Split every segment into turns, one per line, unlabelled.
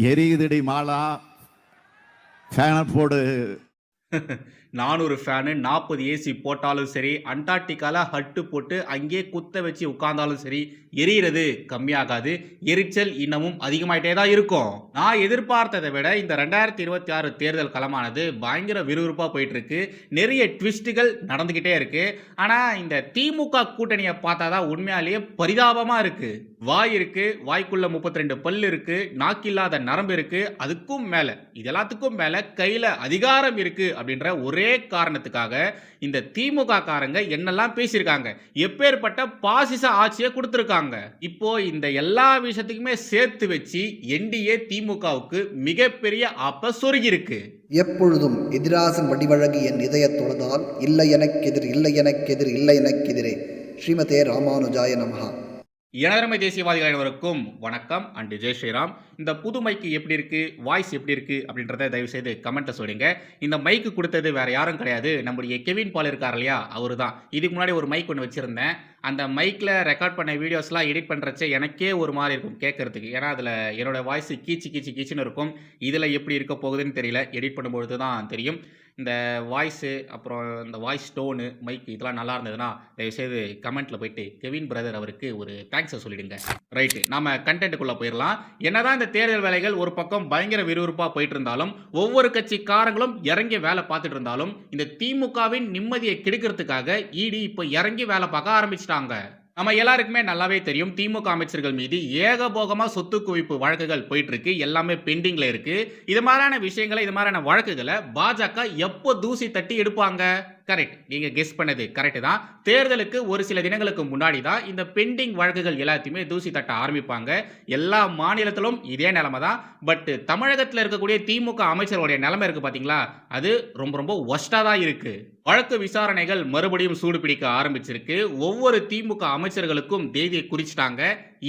எரியுதடி மாலா. ஃபேனை போடு.
நானூறு ஃபேனு நாற்பது ஏசி போட்டாலும் சரி அண்டார்டிகால ஹட்டு போட்டு அங்கேயே குத்த வச்சு உட்கார்ந்தாலும் சரி எரியிறது கம்மியாகாது. எரிச்சல் இன்னமும் அதிகமாயிட்டே தான் இருக்கும். நான் எதிர்பார்த்ததை விட இந்த ரெண்டாயிரத்தி இருபத்தி ஆறு தேர்தல் களமானது பயங்கர விறுவிறுப்பாக போயிட்டு இருக்கு நிறைய ட்விஸ்ட்டுகள் நடந்துக்கிட்டே இருக்கு. ஆனால் இந்த திமுக கூட்டணியை பார்த்தா தான் உண்மையாலேயே பரிதாபமாக இருக்கு. வாய் இருக்கு வாய்க்குள்ள முப்பத்தி ரெண்டு பல் இருக்கு நாக்கில்லாத நரம்பு இருக்கு. அதுக்கும் மேல இது எல்லாத்துக்கும் மேல கையில அதிகாரம் இருக்கு அப்படின்ற ஒரே காரணத்துக்காக இந்த திமுக காரங்க என்னெல்லாம் பேசியிருக்காங்க. எப்பேற்பட்ட பாசிச ஆட்சியை கொடுத்துருக்காங்க. இப்போ இந்த எல்லா விஷயத்துக்குமே சேர்த்து வச்சு என்டிஏ திமுகவுக்கு மிகப்பெரிய ஆப்ப சொருகி இருக்கு
எப்பொழுதும் எதிராசன் வடிவழகு என் இதயத் தொழுதால் இல்லை எனக்கெதிர் இல்லை எனக்கெதிர் இல்லை எனக்கெதிரே ஸ்ரீமதே ராமானுஜாய நமகா
எனதரமை தேசியவாதிகள் அனைவருக்கும் வணக்கம். அண்டு ஜெய் ஸ்ரீராம். இந்த புது மைக்கு எப்படி இருக்குது வாய்ஸ் எப்படி இருக்குது அப்படின்றத தயவு செய்து சொல்லுங்க. இந்த மைக்கு கொடுத்தது வேறு யாரும் கிடையாது. நம்முடைய கெவின் பால் இருக்கார் இல்லையா? அவர் தான் இதுக்கு முன்னாடி ஒரு மைக் ஒன்று வச்சுருந்தேன். அந்த மைக்கில் ரெக்கார்ட் பண்ண வீடியோஸ்லாம் எடிட் பண்ணுறச்சே எனக்கே ஒரு மாதிரி இருக்கும் கேட்கறதுக்கு ஏன்னா அதில் என்னோட வாய்ஸ் கீச்சு கீச்சு கீச்சுன்னு இருக்கும். இதில் எப்படி இருக்க போகுதுன்னு தெரியல. எடிட் பண்ணும்பொழுது தான் தெரியும். இந்த வாய்ஸு அப்புறம் இந்த வாய்ஸ் டோனு மைக் இதெல்லாம் நல்லா இருந்ததுன்னா தயவுசெய்து கமெண்ட்டில் போயிட்டு கெவின் பிரதர் அவருக்கு ஒரு தேங்க்ஸை சொல்லிடுங்க. ரைட்டு நம்ம கண்டென்ட்டுக்குள்ளே போயிடலாம் என்னதான் இந்த தேர்தல் வேலைகள் ஒரு பக்கம் பயங்கர விறுவிறுப்பாக போயிட்டு இருந்தாலும் ஒவ்வொரு கட்சிக்காரங்களும் இறங்கி வேலை பார்த்துட்டு இருந்தாலும் இந்த திமுகவின் நிம்மதியை கெடுக்கிறதுக்காக இடி இப்போ இறங்கி வேலை பார்க்க ஆரம்பிச்சு ஆரம்பிச்சிட்டாங்க. நம்ம எல்லாருக்குமே நல்லாவே தெரியும் திமுக அமைச்சர்கள் மீது ஏகபோகமா சொத்து குவிப்பு வழக்குகள் போயிட்டு இருக்கு எல்லாமே பெண்டிங்ல இருக்கு. இது மாதிரியான விஷயங்களை இது மாதிரியான வழக்குகளை பாஜக எப்போ தூசி தட்டி எடுப்பாங்க? கரெக்ட் நீங்க கெஸ் பண்ணது கரெக்ட் தான். தேர்தலுக்கு ஒரு சில தினங்களுக்கு முன்னாடி தான் இந்த பெண்டிங் வழக்குகள் எல்லாத்தையுமே தூசி தட்ட ஆரம்பிப்பாங்க. எல்லா மாநிலத்திலும் இதே நிலைமை தான். பட் தமிழகத்தில் இருக்கக்கூடிய திமுக அமைச்சர்களுடைய நிலைமை இருக்கு பாத்தீங்களா? அது ரொம்ப ரொம்ப ஒஸ்டா தான் இருக்கு. வழக்கு விசாரணைகள் மறுபடியும் சூடு பிடிக்க ஆரம்பிச்சிருக்கு. ஒவ்வொரு திமுக அமைச்சர்களுக்கும் தேதியை குறிச்சிட்டாங்க.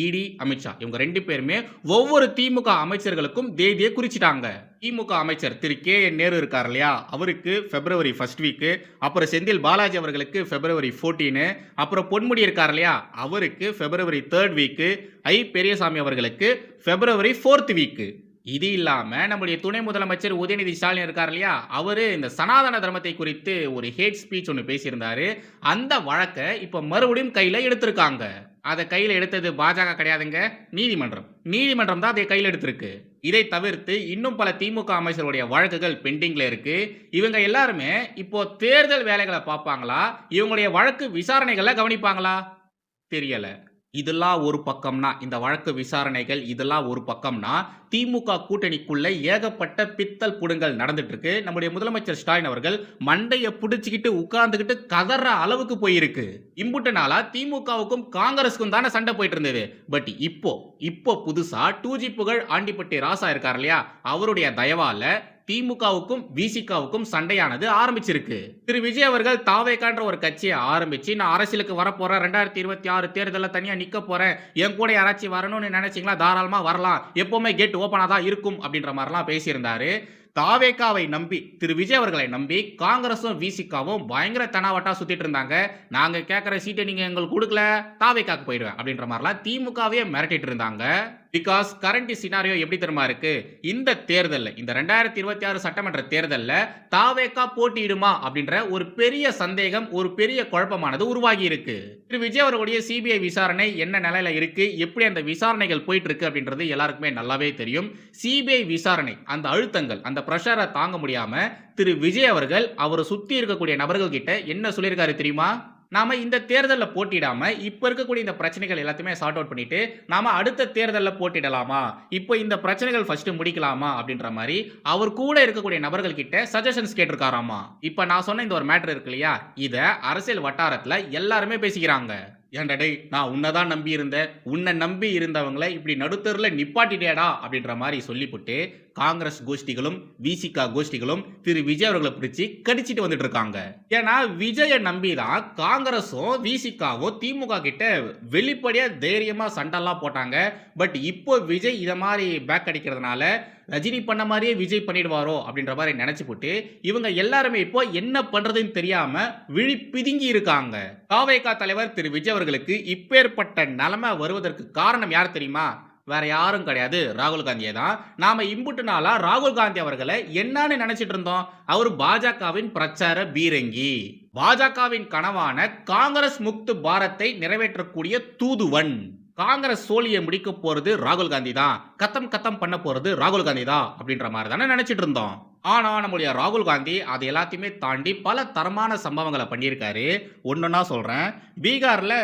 இடி அமித்ஷா. இவங்க ரெண்டு பேருமே ஒவ்வொரு திமுக அமைச்சர்களுக்கும் தேதியை குறிச்சிட்டாங்க. திமுக அமைச்சர் திரு கே என் நேரு இருக்கார் இல்லையா? அவருக்கு பிப்ரவரி ஃபர்ஸ்ட் வீக்கு அப்புறம் செந்தில் பாலாஜி அவர்களுக்கு பிப்ரவரி ஃபோர்டீனு அப்புறம் பொன்முடி இருக்கார் இல்லையா? அவருக்கு பிப்ரவரி தேர்ட் வீக்கு ஐ பெரியசாமி அவர்களுக்கு பிப்ரவரி ஃபோர்த் வீக்கு இது இல்லாமல் நம்முடைய துணை முதலமைச்சர் உதயநிதி ஸ்டாலின் இருக்கார் இல்லையா? அவர் இந்த சனாதன தர்மத்தை குறித்து ஒரு ஹேட் ஸ்பீச் ஒன்று பேசியிருந்தாரு. அந்த வழக்கை இப்போ மறுபடியும் கையில் எடுத்திருக்காங்க. அதை கையில் எடுத்தது பாஜக கிடையாதுங்க. நீதிமன்றம். நீதிமன்றம் தான் அதை கையில் எடுத்திருக்கு. இதை தவிர்த்து இன்னும் பல திமுக அமைச்சருடைய வழக்குகள் பெண்டிங்கில் இருக்கு. இவங்க எல்லாருமே இப்போ தேர்தல் வேலைகளை பார்ப்பாங்களா? இவங்களுடைய வழக்கு விசாரணைகளை கவனிப்பாங்களா? தெரியலை. இதெல்லாம் ஒரு பக்கம்னா இந்த வழக்கு விசாரணைகள் இதெல்லாம் ஒரு பக்கம்னா திமுக கூட்டணிக்குள்ளே ஏகப்பட்ட பித்தல் புடுங்கள் நடந்துட்டு இருக்கு நம்முடைய முதலமைச்சர் ஸ்டாலின் அவர்கள் மண்டையை பிடிச்சிக்கிட்டு உட்கார்ந்துக்கிட்டு கதற அளவுக்கு போயிருக்கு. இம்புட்டு நாளா திமுகவுக்கும் காங்கிரஸுக்கும் தானே சண்டை போயிட்டு இருந்தது பட் இப்போ இப்போ புதுசா டூஜி புகழ் ஆண்டிப்பட்டி ராசா இருக்கார் இல்லையா? அவருடைய தயவால திமுகவுக்கும் விசிகாவுக்கும் சண்டையானது ஆரம்பிச்சிருக்கு. திரு. விஜய் அவர்கள் தாவேக்கான்ற ஒரு கட்சியை ஆரம்பிச்சு நான் அரசியலுக்கு வரப்போறேன் ரெண்டாயிரத்தி இருபத்தி ஆறு தேர்தலில் தனியா நிக்க போறேன். என் கூட யாராச்சும் வரணும்னு நினைச்சீங்களா தாராளமா வரலாம். எப்பவுமே கேட் ஓப்பனாக தான் இருக்கும் அப்படின்ற மாதிரிலாம் பேசியிருந்தாரு. தாவேக்காவை நம்பி திரு. விஜய் அவர்களை நம்பி காங்கிரஸும் விசிகாவும் பயங்கர தனாவட்டா சுத்திட்டு இருந்தாங்க. நாங்க கேட்குற சீட்டை நீங்க எங்களுக்கு கொடுக்கல தாவேக்காக்கு போயிடுவேன் அப்படின்ற மாதிரிலாம் திமுகவே மிரட்டிட்டு இருந்தாங்க. பிகாஸ் கரண்ட் சினாரியோ எப்படி தெரியுமா இருக்கு? இந்த தேர்தலில் இந்த ரெண்டாயிரத்தி இருபத்தி ஆறு சட்டமன்ற தேர்தலில் தாவேக்கா போட்டியிடுமா அப்படின்ற ஒரு பெரிய சந்தேகம் ஒரு பெரிய குழப்பமானது உருவாகி இருக்கு. திரு. விஜய் அவர்களுடைய சிபிஐ விசாரணை என்ன நிலையில இருக்கு? எப்படி அந்த விசாரணைகள் போயிட்டு இருக்கு அப்படின்றது எல்லாருக்குமே நல்லாவே தெரியும். சிபிஐ விசாரணை அந்த அழுத்தங்கள் அந்த ப்ரெஷரை தாங்க முடியாம திரு. விஜய் அவர்கள் அவரை சுத்தி இருக்கக்கூடிய நபர்கள் கிட்ட என்ன சொல்லியிருக்காரு தெரியுமா? நாம இந்த தேர்தலில் போட்டிடாம இப்போ இருக்கக்கூடிய இந்த பிரச்சனைகள் எல்லாத்தையுமே சார்ட் அவுட் பண்ணிட்டு நாம அடுத்த தேர்தலில் போட்டிடலாமா? இப்போ இந்த பிரச்சனைகள் ஃபர்ஸ்ட் முடிக்கலாமா? அப்படின்ற மாதிரி அவர் கூட இருக்கக்கூடிய நபர்கள் கிட்ட சஜஷன்ஸ் கேட்டிருக்காராமா? இப்போ நான் சொன்ன இந்த ஒரு மேட்டர் இருக்கு இல்லையா? இதை அரசியல் வட்டாரத்தில் எல்லாருமே பேசிக்கிறாங்க. ஏன்டா டேய் நான் உன்னை தான் நம்பி இருந்தேன் உன்னை நம்பி இருந்தவங்களை இப்படி நடுத்தரில் நிப்பாட்டிட்டேடா அப்படின்ற மாதிரி சொல்லிவிட்டு காங்கிரஸ் கோஷ்டிகளும் விசிகா கோஷ்டிகளும் திரு விஜய் அவர்களை பிடிச்சி கடிச்சிட்டு வந்துட்டு இருக்காங்க ஏன்னா விஜயை நம்பி தான் காங்கிரஸும் விசிகாவும் திமுக கிட்ட வெளிப்படையா தைரியமா சண்டெல்லாம் போட்டாங்க. பட் இப்போ விஜய் இதை மாதிரி பேக் அடிக்கிறதுனால ரஜினி பண்ண மாதிரியே விஜய் பண்ணிடுவாரோ அப்படின்ற மாதிரி நினைச்சு போட்டு இவங்க எல்லாருமே இப்போ என்ன பண்றதுன்னு தெரியாம விழி பிதுங்கி இருக்காங்க. காவேகா தலைவர் திரு விஜய் அவர்களுக்கு இப்பேற்பட்ட நிலைமை வருவதற்கு காரணம் யார் தெரியுமா? வேற யாரும் கிடையாது. ராகுல் காந்தியை தான் நாம இம்புட்டு நாளா ராகுல் காந்தி அவர்களை என்னன்னு நினைச்சிட்டு இருந்தோம். அவர் பாஜகவின் பிரச்சார பீரங்கி. பாஜகவின் கனவான காங்கிரஸ் முக்து பாரத்தை நிறைவேற்றக்கூடிய தூதுவன். காங்கிரஸ் சோழியை முடிக்க போறது ராகுல் காந்தி தான் கத்தம் கத்தம் பண்ண போறது ராகுல் காந்தி தான் அப்படின்ற மாதிரி தானே நினைச்சிட்டு இருந்தோம். ஆனா நம்முடைய ராகுல் காந்தி அது எல்லாத்தையுமே தாண்டி பல தரமான சம்பவங்களை பண்ணியிருக்காரு. ஒன்றுன்னா சொல்கிறேன் பீகாரில்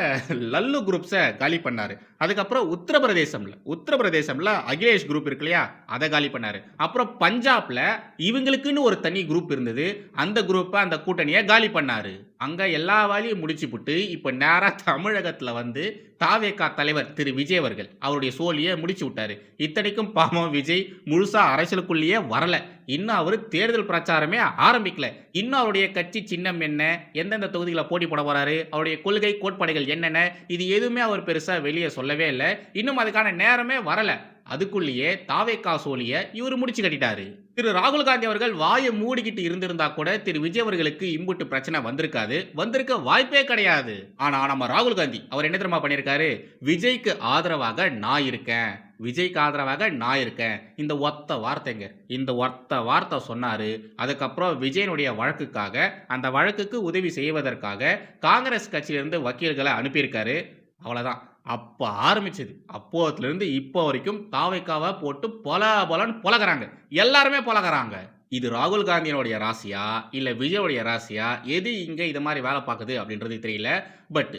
லல்லு குரூப்ஸை காலி பண்ணாரு. அதுக்கப்புறம் உத்தரப்பிரதேசம்ல உத்தரப்பிரதேசம்ல அகிலேஷ் குரூப் இருக்கு இல்லையா? அதை காலி பண்ணார். அப்புறம் பஞ்சாப்ல இவங்களுக்குன்னு ஒரு தனி குரூப் இருந்தது. அந்த குரூப்பை அந்த கூட்டணியை காலி பண்ணார். அங்கே எல்லா வேலையும் முடிச்சு விட்டு இப்போ நேராக தமிழகத்தில் வந்து தாவேக்கா தலைவர் திரு விஜய் அவர்கள் அவருடைய சோழியை முடிச்சு விட்டார். இத்தனைக்கும் பாவம் விஜய் முழுசாக அரசியலுக்குள்ளேயே வரலை. இன்னும் அவர் தேர்தல் பிரச்சாரமே ஆரம்பிக்கல. இன்னும் அவருடைய கட்சி சின்னம் என்ன? எந்தெந்த தொகுதிகளை போட்டி போட போறாரு? அவருடைய கொள்கை கோட்பாடுகள் என்னென்ன? இது எதுவுமே அவர் பெருசா வெளியே சொல்லவே இல்லை. இன்னும் அதுக்கான நேரமே வரல. அதுக்குள்ளேயே தாவே சோழிய இவர் முடிச்சு கட்டிட்டாரு. திரு ராகுல் காந்தி அவர்கள் வாயை மூடிக்கிட்டு இருந்திருந்தா கூட திரு விஜய் அவர்களுக்கு இம்புட்டு பிரச்சனை வந்திருக்காது. வந்திருக்க வாய்ப்பே கிடையாது. ஆனா நம்ம ராகுல் காந்தி அவர் என்ன தெரியுமா பண்ணியிருக்காரு விஜய்க்கு ஆதரவாக நான் இருக்கேன். விஜய்க்கு ஆதரவாக நான் இருக்கேன். இந்த ஒத்த வார்த்தைங்க. இந்த ஒத்த வார்த்தை சொன்னார். அதுக்கப்புறம் விஜயனுடைய வழக்குக்காக அந்த வழக்குக்கு உதவி செய்வதற்காக காங்கிரஸ் கட்சியிலிருந்து வக்கீல்களை அனுப்பியிருக்காரு. அவ்வளோதான் அப்போ ஆரம்பிச்சது. அப்போத்துலேருந்து இப்போ வரைக்கும் தாவைக்காவை போட்டு பொல பொலன்னு பொலகிறாங்க. எல்லாருமே பொலகிறாங்க. இது ராகுல் காந்தியினுடைய ராசியா? இல்லை விஜயோடைய ராசியா? எது இங்கே இது மாதிரி வேலை பார்க்குது அப்படின்றது தெரியல. பட்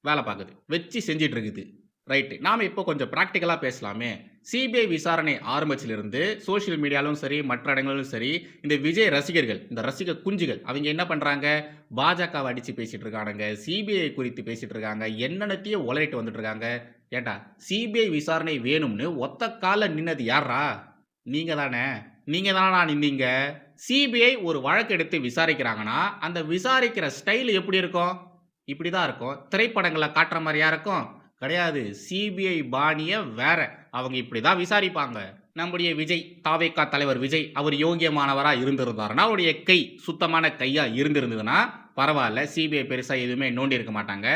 வேலை பார்க்குது. வச்சு செஞ்சிட்டு இருக்குது. ரைட்டு நாம் இப்போ கொஞ்சம் ப்ராக்டிக்கலாக பேசலாமே. சிபிஐ விசாரணை ஆரம்பிச்சிலிருந்து சோஷியல் மீடியாலும் சரி மற்ற இடங்களிலும் சரி இந்த விஜய் ரசிகர்கள் இந்த ரசிக குஞ்சுகள் அவங்க என்ன பண்ணுறாங்க பாஜகவை அடித்து பேசிகிட்டு இருக்கானுங்க. சிபிஐ குறித்து பேசிகிட்டு இருக்காங்க. என்னென்னத்தையும் உலகிட்டு வந்துட்டு இருக்காங்க. ஏண்டா சிபிஐ விசாரணை வேணும்னு ஒத்த கால நின்னது யாரா நீங்கள் தானே. நீங்கள் தானா நின்னீங்க. சிபிஐ ஒரு வழக்கு எடுத்து விசாரிக்கிறாங்கன்னா அந்த விசாரிக்கிற ஸ்டைல் எப்படி இருக்கும்? இப்படி தான் இருக்கும். திரைப்படங்களை காட்டுற மாதிரியா இருக்கும்? கிடையாது. சிபிஐ பாணியை வேற. அவங்க இப்படி தான் விசாரிப்பாங்க. நம்முடைய விஜய் தாவேக்கா தலைவர் விஜய் அவர் யோகியமானவராக இருந்திருந்தாருன்னா அவருடைய கை சுத்தமான கையாக இருந்திருந்ததுன்னா பரவாயில்ல. சிபிஐ பெருசாக எதுவுமே நோண்டி இருக்க மாட்டாங்க.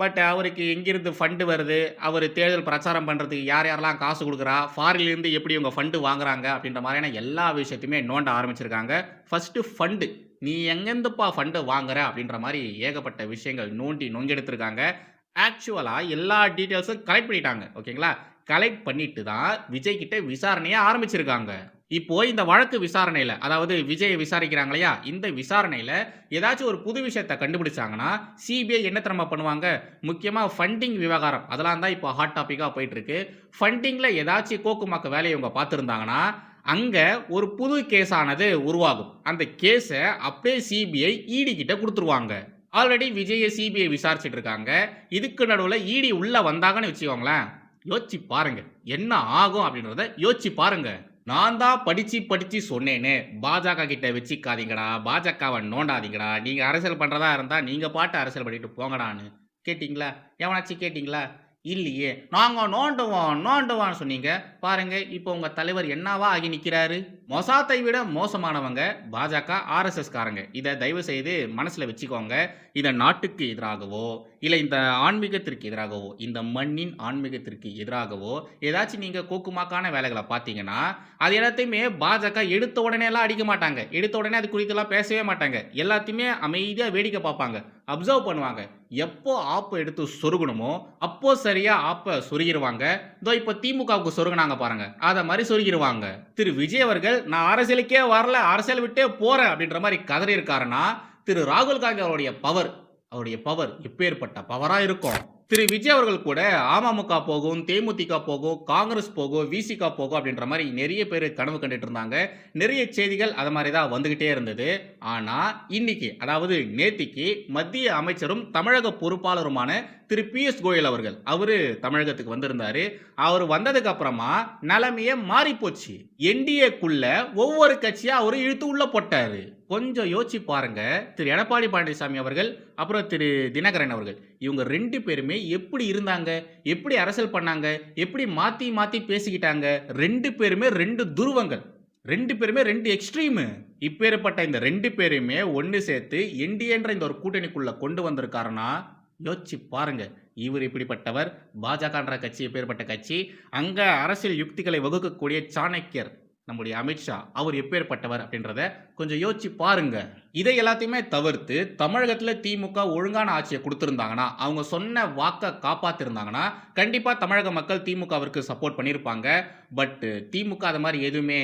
பட் அவருக்கு எங்கிருந்து ஃபண்டு வருது? அவர் தேர்தல் பிரச்சாரம் பண்ணுறதுக்கு யார் யாரெல்லாம் காசு கொடுக்குறா? ஃபாரின்லேருந்து எப்படி இவங்க ஃபண்டு வாங்குறாங்க? அப்படின்ற மாதிரியான எல்லா விஷயத்தையுமே நோண்ட ஆரம்பிச்சிருக்காங்க. ஃபஸ்ட்டு ஃபண்டு நீ எங்கேருந்துப்பா ஃபண்டு வாங்குற? அப்படின்ற மாதிரி ஏகப்பட்ட விஷயங்கள் நோண்டி நொங்கெடுத்திருக்காங்க ஆக்சுவலாக எல்லா டீட்டெயில்ஸும் கலெக்ட் பண்ணிட்டாங்க. ஓகேங்களா கலெக்ட் பண்ணிட்டு தான் விஜய் கிட்ட விசாரணையை ஆரம்பிச்சிருக்காங்க. இப்போ இந்த வழக்கு விசாரணையில் அதாவது விஜயை விசாரிக்கிறாங்க இல்லையா? இந்த விசாரணையில் ஏதாச்சும் ஒரு புது விஷயத்தை கண்டுபிடிச்சாங்கன்னா சிபிஐ என்ன திறமை பண்ணுவாங்க? முக்கியமாக ஃபண்டிங் விவகாரம். அதெல்லாம் தான் இப்போ ஹாட் டாப்பிக்காக போயிட்டுருக்கு. ஃபண்டிங்கில் ஏதாச்சும் கோக்குமாக்க வேலையை இவங்க பார்த்துருந்தாங்கன்னா அங்கே ஒரு புது கேஸானது உருவாகும். அந்த கேஸை அப்படியே சிபிஐ இடி கிட்ட கொடுத்துருவாங்க. ஆல்ரெடி விஜயை சிபிஐ விசாரிச்சுட்டு இருக்காங்க இதுக்கு நடுவில் இடி உள்ளே வந்தாங்கன்னு வச்சுக்கோங்களேன். யோசிச்சு பாருங்க. என்ன ஆகும் அப்படின்றத யோசிச்சு பாருங்க. நான் தான் படித்து படித்து சொன்னேனே. பாஜக கிட்ட வச்சுக்காதீங்கடா. பாஜகவை நோண்டாதீங்கடா. நீங்கள் அரசியல் பண்ணுறதா இருந்தால் நீங்கள் பாட்டு அரசியல் பண்ணிட்டு போங்கடான்னு. கேட்டிங்களா? எவனாச்சும் கேட்டிங்களா? இல்லையே. நாங்கள் நோண்டுவோம் நோண்டுவோம்னு சொன்னீங்க. பாருங்க இப்போ உங்கள் தலைவர் என்னவா ஆகி நிற்கிறாரு மொசாத்தை விட மோசமானவங்க பாஜக ஆர்எஸ்எஸ் காரங்க. இதை தயவு செய்து மனசில் வச்சுக்கோங்க. இதை நாட்டுக்கு எதிராகவோ இல்லை இந்த ஆன்மீகத்திற்கு எதிராகவோ இந்த மண்ணின் ஆன்மீகத்திற்கு எதிராகவோ ஏதாச்சும் நீங்கள் கோக்குமாக்கான வேலைகளை பார்த்தீங்கன்னா அது எல்லாத்தையுமே பாஜக எடுத்த உடனே எல்லாம் அடிக்க மாட்டாங்க. எடுத்த உடனே அது குறித்தெல்லாம் பேசவே மாட்டாங்க. எல்லாத்தையுமே அமைதியாக வேடிக்கை பார்ப்பாங்க. அப்சர்வ் பண்ணுவாங்க. எப்போ ஆப்பை எடுத்து சொருகணுமோ அப்போ சரியா ஆப்பை சொருகிடுவாங்க இதோ இப்போ திமுகவுக்கு சொருகினாங்க பாருங்க. அதை மாதிரி சொருகிடுவாங்க திரு விஜய் அவர்கள் நான் அரசியலுக்கே வரல அரசியல் விட்டே போறேன் அப்படின்ற மாதிரி கதறி இருக்காருன்னா திரு ராகுல் காந்தி அவருடைய பவர் அவருடைய பவர் எப்பேற்பட்ட பவராக இருக்கும். திரு விஜய் அவர்கள் கூட அமமுக போகும் தேமுதிக போகும் காங்கிரஸ் போகும் விசிக போகும் அப்படின்ற மாதிரி நிறைய பேர் கனவு கண்டுட்டு இருந்தாங்க. நிறைய செய்திகள் அது மாதிரி தான் வந்துகிட்டே இருந்தது. ஆனால் இன்னைக்கு அதாவது நேத்திக்கு மத்திய அமைச்சரும் தமிழக பொறுப்பாளருமான திரு பி எஸ் கோயல் அவர்கள் அவரு தமிழகத்துக்கு வந்திருந்தார். அவர் வந்ததுக்கு அப்புறமா நிலைமையே மாறிப்போச்சு. என்டிஏக்குள்ள ஒவ்வொரு கட்சியாக அவர் இழுத்து உள்ள போட்டார். கொஞ்சம் யோசிச்சு பாருங்க. திரு எடப்பாடி பழனிசாமி அவர்கள் அப்புறம் திரு தினகரன் அவர்கள். இவங்க ரெண்டு பேருமே எப்படி இருந்தாங்க? எப்படி அரசியல் பண்ணாங்க? எப்படி மாத்தி மாத்தி பேசிக்கிட்டாங்க? ரெண்டு பேருமே ரெண்டு துருவங்கள். ரெண்டு பேருமே ரெண்டு எக்ஸ்ட்ரீமு இப்பேற்பட்ட இந்த ரெண்டு பேருமே ஒன்று சேர்த்து என்டிஏன்ற இந்த ஒரு கூட்டணிக்குள்ள கொண்டு வந்திருக்காருன்னா யோசிச்சு பாருங்க. இவர் இப்படிப்பட்டவர். பாஜகன்ற கட்சி இப்பேற்பட்ட கட்சி. அங்க அரசியல் யுக்திகளை வகுக்கக்கூடிய சாணக்கியர். நம்முடைய அமித்ஷா அவர் எப்பேற்பட்டவர் அப்படின்றத கொஞ்சம் யோசிச்சு பாருங்க. இதை எல்லாத்தையுமே தவிர்த்து தமிழகத்தில் திமுக ஒழுங்கான ஆட்சியை கொடுத்துருந்தாங்கன்னா அவங்க சொன்ன வாக்கை காப்பாத்திருந்தாங்கன்னா கண்டிப்பாக தமிழக மக்கள் திமுகவிற்கு சப்போர்ட் பண்ணியிருப்பாங்க. பட் திமுக அது மாதிரி எதுவுமே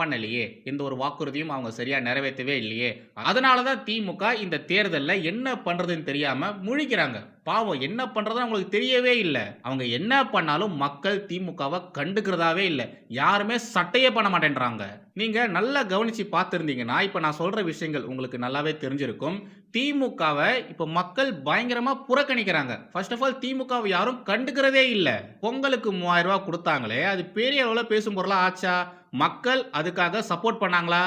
பண்ணலையே. எந்த ஒரு வாக்குறுதியும் அவங்க சரியாக நிறைவேற்றவே இல்லையே. அதனால தான் திமுக இந்த தேர்தலில் என்ன பண்ணுறதுன்னு தெரியாமல் முழிக்கிறாங்க. பாவம் என்ன பண்ணுறதுன்னு அவங்களுக்கு தெரியவே இல்லை. அவங்க என்ன பண்ணாலும் மக்கள் திமுகவை கண்டுக்கிறதாவே இல்லை. யாருமே சட்டையே பண்ண மாட்டேன்றாங்க. நீங்கள் நல்லா கவனிச்சு பார்த்துருந்தீங்கன்னா இப்போ நான் சொல்கிற விஷயங்கள் உங்களுக்கு நல்லாவே தெரிஞ்சிருக்கும். திமுகவை இப்போ மக்கள் பயங்கரமாக புறக்கணிக்கிறாங்க. ஃபர்ஸ்ட் ஆஃப் ஆல் திமுகவை யாரும் கண்டுக்கிறதே இல்லை. பொங்கலுக்கு மூவாயிரம் ரூபா கொடுத்தாங்களே அது பெரிய அளவில் பேசும் பொருளாக ஆச்சா? மக்கள் அதுக்காக சப்போர்ட் பண்ணாங்களா?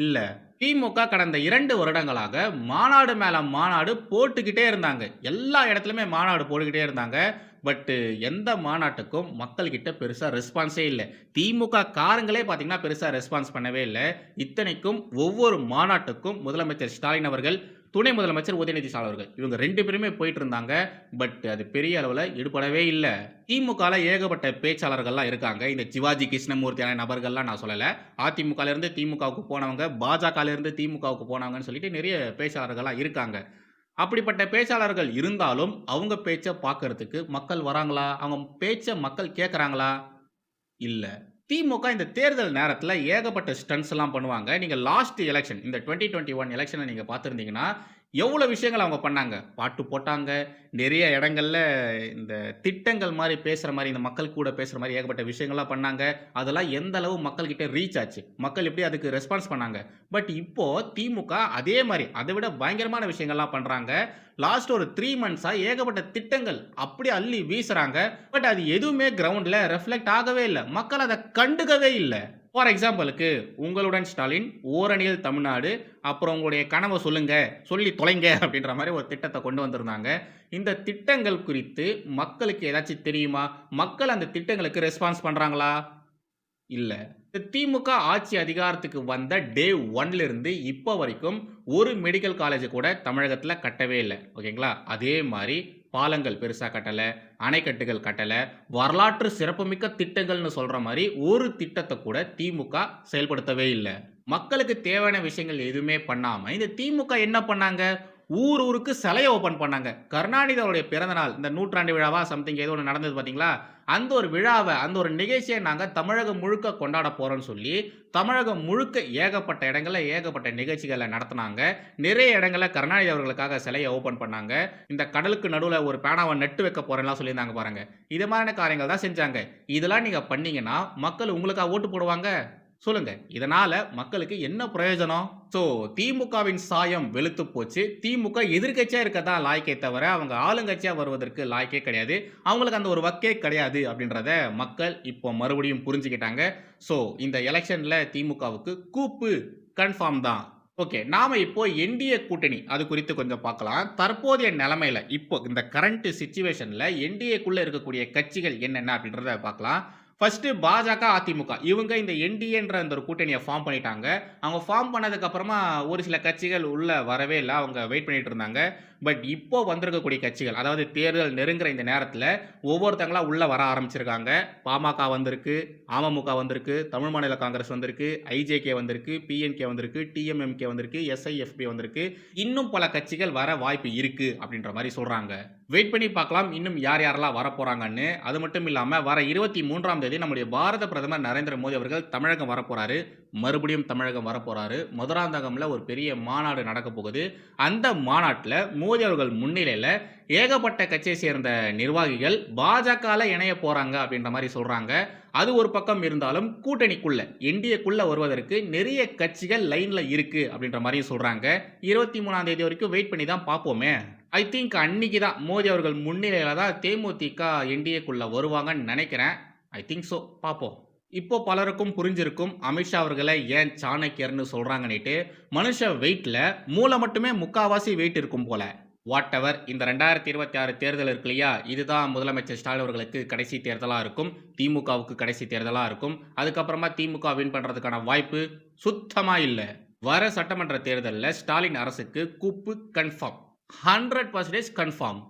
இல்லை. திமுக கடந்த இரண்டு வருடங்களாக மாநாடு மேல மாநாடு போட்டுக்கிட்டே இருந்தாங்க. எல்லா இடத்துலையுமே மாநாடு போட்டுக்கிட்டே இருந்தாங்க. பட்டு எந்த மாநாட்டுக்கும் மக்கள்கிட்ட பெருசாக ரெஸ்பான்ஸே இல்லை. திமுக காரங்களே பார்த்தீங்கன்னா பெருசாக ரெஸ்பான்ஸ் பண்ணவே இல்லை. இத்தனைக்கும் ஒவ்வொரு மாநாட்டுக்கும் முதலமைச்சர் ஸ்டாலின் அவர்கள் துணை முதலமைச்சர் உதயநிதி ஸ்டாலின் அவர்கள் இவங்க ரெண்டு பேருமே போயிட்டு இருந்தாங்க பட் அது பெரிய அளவில் ஈடுபடவே இல்லை. திமுகவில் ஏகப்பட்ட பேச்சாளர்கள்லாம் இருக்காங்க. இந்த சிவாஜி கிருஷ்ணமூர்த்தியான நபர்கள்லாம் நான் சொல்லலை. அதிமுகலேருந்து திமுகவுக்கு போனவங்க பாஜகலேருந்து திமுகவுக்கு போனவங்கன்னு சொல்லிட்டு நிறைய பேச்சாளர்கள்லாம் இருக்காங்க. அப்படிப்பட்ட பேச்சாளர்கள் இருந்தாலும் அவங்க பேச்சை பார்க்கறதுக்கு மக்கள் வராங்களா? அவங்க பேச்சை மக்கள் கேட்குறாங்களா இல்லை. திமுக இந்த தேர்தல் நேரத்தில் ஏகப்பட்ட ஸ்டன்ஸ் எல்லாம் பண்ணுவாங்க. நீங்கள் லாஸ்ட் எலெக்ஷன் இந்த டுவெண்ட்டி டுவெண்ட்டி ஒன் எலெக்ஷனை நீங்கள் பார்த்துருந்தீங்கன்னா எவ்வளோ விஷயங்கள் அவங்க பண்ணாங்க? பாட்டு போட்டாங்க. நிறைய இடங்கள்ல இந்த திட்டங்கள் மாதிரி பேசுகிற மாதிரி இந்த மக்கள் கூட பேசுகிற மாதிரி ஏகப்பட்ட விஷயங்கள்லாம் பண்ணாங்க. அதெல்லாம் எந்த அளவு மக்கள்கிட்ட ரீச் ஆச்சு? மக்கள் எப்படி அதுக்கு ரெஸ்பான்ஸ் பண்ணாங்க? பட் இப்போது திமுக அதே மாதிரி அதை விட பயங்கரமான விஷயங்கள்லாம் பண்ணுறாங்க லாஸ்ட் ஒரு த்ரீ மந்த்ஸாக ஏகப்பட்ட திட்டங்கள் அப்படி அள்ளி வீசுகிறாங்க பட் அது எதுவுமே கிரவுண்டில் ரெஃப்ளெக்ட் ஆகவே இல்லை. மக்கள் அதை கண்டுக்கவே இல்லை. ஃபார் எக்ஸாம்பிளுக்கு உங்களுடன் ஸ்டாலின் ஓரணியில் தமிழ்நாடு அப்புறம் உங்களுடைய கனவை சொல்லுங்க சொல்லி தொலைங்க அப்படின்ற மாதிரி ஒரு திட்டத்தை கொண்டு வந்திருந்தாங்க. இந்த திட்டங்கள் குறித்து மக்களுக்கு ஏதாச்சும் தெரியுமா? மக்கள் அந்த திட்டங்களுக்கு ரெஸ்பான்ஸ் பண்ணுறாங்களா இல்லை. திமுக ஆட்சி அதிகாரத்துக்கு வந்த டே ஒன்ல இருந்து இப்போ வரைக்கும் ஒரு மெடிக்கல் காலேஜ் கூட தமிழகத்தில் கட்டவே இல்லை. ஓகேங்களா அதே மாதிரி பாலங்கள் பெருசாக கட்டலை அணைக்கட்டுகள் கட்டலை வரலாற்று சிறப்புமிக்க திட்டங்கள்னு சொல்கிற மாதிரி ஒரு திட்டத்தை கூட திமுக செயல்படுத்தவே இல்லை. மக்களுக்கு தேவையான விஷயங்கள் எதுவுமே பண்ணாமல் இந்த திமுக என்ன பண்ணாங்க? ஊர் ஊருக்கு சிலையை ஓப்பன் பண்ணாங்க. கருணாநிதி அவருடைய பிறந்த நாள் இந்த நூற்றாண்டு விழாவா சம்திங் ஏதோ ஒன்று நடந்தது பார்த்தீங்களா அந்த ஒரு விழாவை அந்த ஒரு நிகழ்ச்சியை நாங்கள் தமிழகம் முழுக்க கொண்டாட போகிறோம்னு சொல்லி தமிழகம் முழுக்க ஏகப்பட்ட இடங்களில் ஏகப்பட்ட நிகழ்ச்சிகளை நடத்தினாங்க. நிறைய இடங்களில் கருணாநிதி அவர்களுக்காக சிலையை ஓப்பன் பண்ணாங்க. இந்த கடலுக்கு நடுவில் ஒரு பேனாவை நட்டு வைக்க போகிறேன்லாம் சொல்லியிருந்தாங்க பாருங்கள் இது மாதிரியான காரியங்கள் தான் செஞ்சாங்க. இதெல்லாம் நீங்கள் பண்ணீங்கன்னா மக்கள் உங்களுக்காக ஓட்டு போடுவாங்க? சொல்லுங்க. இதனால மக்களுக்கு என்ன பிரயோஜனம்? ஸோ திமுகவின் சாயம் வெளுத்து போச்சு. திமுக எதிர்கட்சியாக இருக்க தான் லாய்க்கே தவிர அவங்க ஆளுங்கட்சியாக வருவதற்கு லாய்க்கே கிடையாது. அவங்களுக்கு அந்த ஒரு வக்கே கிடையாது அப்படின்றத மக்கள் இப்போ மறுபடியும் புரிஞ்சுக்கிட்டாங்க. ஸோ இந்த எலெக்ஷனில் திமுகவுக்கு கூப்பு கன்ஃபார்ம் தான். ஓகே நாம இப்போ என்டிஏ கூட்டணி அது குறித்து கொஞ்சம் பார்க்கலாம். தற்போதைய நிலைமையில இப்போ இந்த கரண்ட் சுச்சுவேஷன்ல என்டிஏக்குள்ள இருக்கக்கூடிய கட்சிகள் என்னென்ன அப்படின்றத பார்க்கலாம். ஃபர்ஸ்ட் பாஜக அதிமுக. இவங்க இந்த என்டிஏன்ற அந்த ஒரு கூட்டணியை ஃபார்ம் பண்ணிட்டாங்க. அவங்க ஃபார்ம் பண்ணதுக்கப்புறமா ஒரு சில கட்சிகள் உள்ளே வரவே இல்லை. அவங்க வெயிட் பண்ணிட்டு இருந்தாங்க. பட் இப்போ வந்திருக்கக்கூடிய கட்சிகள் அதாவது தேர்தல் நெருங்குற இந்த நேரத்தில் ஒவ்வொருத்தங்களா உள்ள வர ஆரம்பிச்சிருக்காங்க. பாமக வந்திருக்கு அமமுக வந்திருக்கு தமிழ் மாநில காங்கிரஸ் வந்திருக்கு ஐஜேகே வந்திருக்கு பிஎன்கே வந்திருக்கு டிஎம்எம்கே வந்திருக்கு எஸ்ஐஎஃப்பி வந்திருக்கு. இன்னும் பல கட்சிகள் வர வாய்ப்பு இருக்கு அப்படின்ற மாதிரி சொல்றாங்க. வெயிட் பண்ணி பார்க்கலாம் இன்னும் யார் யாரெல்லாம் வரப்போகிறாங்கன்னு அது மட்டும் இல்லாமல் வர இருபத்தி மூன்றாம் தேதி நம்முடைய பாரத பிரதமர் நரேந்திர மோடி அவர்கள் தமிழகம் வரப்போறாரு. மறுபடியும் தமிழகம் வரப்போறாரு. மதுராந்தகம்ல ஒரு பெரிய மாநாடு நடக்க போகுது. அந்த மாநாட்டில் மோடி அவர்கள் முன்னிலையில் ஏகப்பட்ட கட்சியை சேர்ந்த நிர்வாகிகள் பாஜகவில் இணைய போகிறாங்க அப்படின்ற மாதிரி சொல்கிறாங்க அது ஒரு பக்கம் இருந்தாலும் கூட்டணிக்குள்ள என்டிஏக்குள்ள வருவதற்கு நிறைய கட்சிகள் லைனில் இருக்குது அப்படின்ற மாதிரியும் சொல்கிறாங்க இருபத்தி மூணாம் தேதி வரைக்கும் வெயிட் பண்ணி தான் பார்ப்போமே. ஐ திங்க் அன்னைக்கு தான் மோடி அவர்கள் முன்னிலையில் தான் தேமுதிக என்டிஏக்குள்ளே வருவாங்கன்னு நினைக்கிறேன். ஐ திங்க் ஸோ பார்ப்போம். இப்போ பலருக்கும் புரிஞ்சிருக்கும் அமித்ஷா அவர்களை ஏன் சாணக்கியர்னு சொல்றாங்கன்னுட்டு மனுஷ வெயிட்டில் மூளை மட்டுமே முக்காவாசி வெயிட் இருக்கும் போல. வாட் எவர் இந்த ரெண்டாயிரத்தி இருபத்தி ஆறு தேர்தல் இருக்கு இல்லையா? இதுதான் முதலமைச்சர் ஸ்டாலின் அவர்களுக்கு கடைசி தேர்தலாக இருக்கும். திமுகவுக்கு கடைசி தேர்தலாக இருக்கும். அதுக்கப்புறமா திமுக வின் பண்ணுறதுக்கான வாய்ப்பு சுத்தமாக இல்லை. வர சட்டமன்ற தேர்தலில் ஸ்டாலின் அரசுக்கு கூப்பு கன்ஃபார்ம் ஹண்ட்ரட் பர்சன்டேஜ் கன்ஃபார்ம்